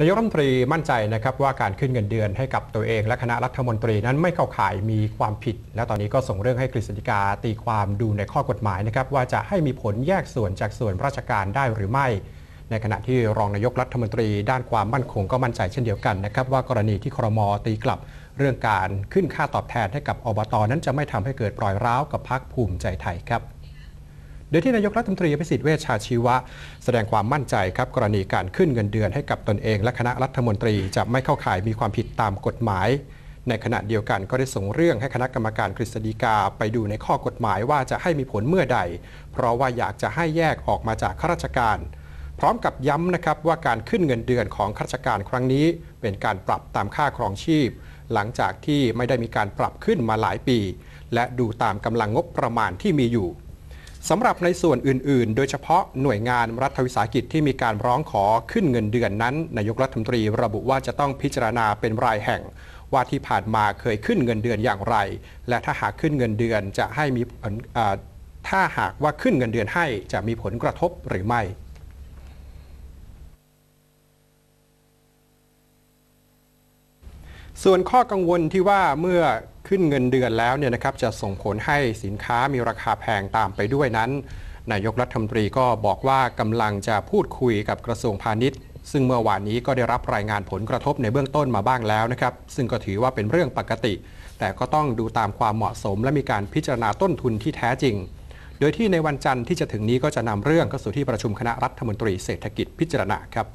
นายกรัฐมนตรีมั่นใจนะครับว่าการขึ้นเงินเดือนให้กับตัวเองและคณะรัฐมนตรีนั้นไม่เข้าข่ายมีความผิด และตอนนี้ก็ส่งเรื่องให้กฤษฎีกาตีความดูในข้อกฎหมายนะครับว่าจะให้มีผลแยกส่วนจากส่วนราชการได้หรือไม่ ในขณะที่รองนายกรัฐมนตรีด้านความมั่นคงก็มั่นใจเช่นเดียวกันนะครับว่ากรณีที่ครมตีกลับ เรื่องการขึ้นค่าตอบแทนให้กับอบตนั้นจะไม่ทำให้เกิดปล่อยร้าวกับพรรคภูมิใจไทยครับ โดยที่นายกรัฐมนตรีพิสิทธิ์เวชชาชีวะ แสดงความมั่นใจครับกรณีการขึ้นเงินเดือนให้กับตนเองและคณะรัฐมนตรีจะไม่เข้าข่ายมีความผิดตามกฎหมาย ในขณะเดียวกันก็ได้ส่งเรื่องให้คณะกรรมการกฤษฎีกาไปดูในข้อกฎหมายว่าจะให้มีผลเมื่อใด เพราะว่าอยากจะให้แยกออกมาจากข้าราชการ พร้อมกับย้ำนะครับว่าการขึ้นเงินเดือนของข้าราชการครั้งนี้ เป็นการปรับตามค่าครองชีพ หลังจากที่ไม่ได้มีการปรับขึ้นมาหลายปี และดูตามกำลังงบประมาณที่มีอยู่ สำหรับในส่วนอื่น ๆ โดยเฉพาะหน่วยงานรัฐวิสาหกิจที่มีการร้องขอขึ้นเงินเดือนนั้น นายกรัฐมนตรีระบุว่าจะต้องพิจารณาเป็นรายแห่ง ว่าที่ผ่านมาเคยขึ้นเงินเดือนอย่างไร และถ้าหากขึ้นเงินเดือนจะให้มีผลถ้าหากว่าขึ้นเงินเดือนให้จะมีผลกระทบหรือไม่ส่วนข้อกังวลที่ว่าเมื่อ ขึ้นเงินเดือนแล้วเนี่ยนะครับจะส่งผลให้สินค้ามีราคาแพงตามไปด้วยนั้น นายกรัฐมนตรีก็บอกว่ากำลังจะพูดคุยกับกระทรวงพาณิชย์ ซึ่งเมื่อวานนี้ก็ได้รับรายงานผลกระทบในเบื้องต้นมาบ้างแล้วนะครับ ซึ่งก็ถือว่าเป็นเรื่องปกติ แต่ก็ต้องดูตามความเหมาะสม และมีการพิจารณาต้นทุนที่แท้จริง โดยที่ในวันจันทร์ที่จะถึงนี้ก็จะนำเรื่องเข้าสู่ที่ประชุมคณะรัฐมนตรีเศรษฐกิจพิจารณาครับ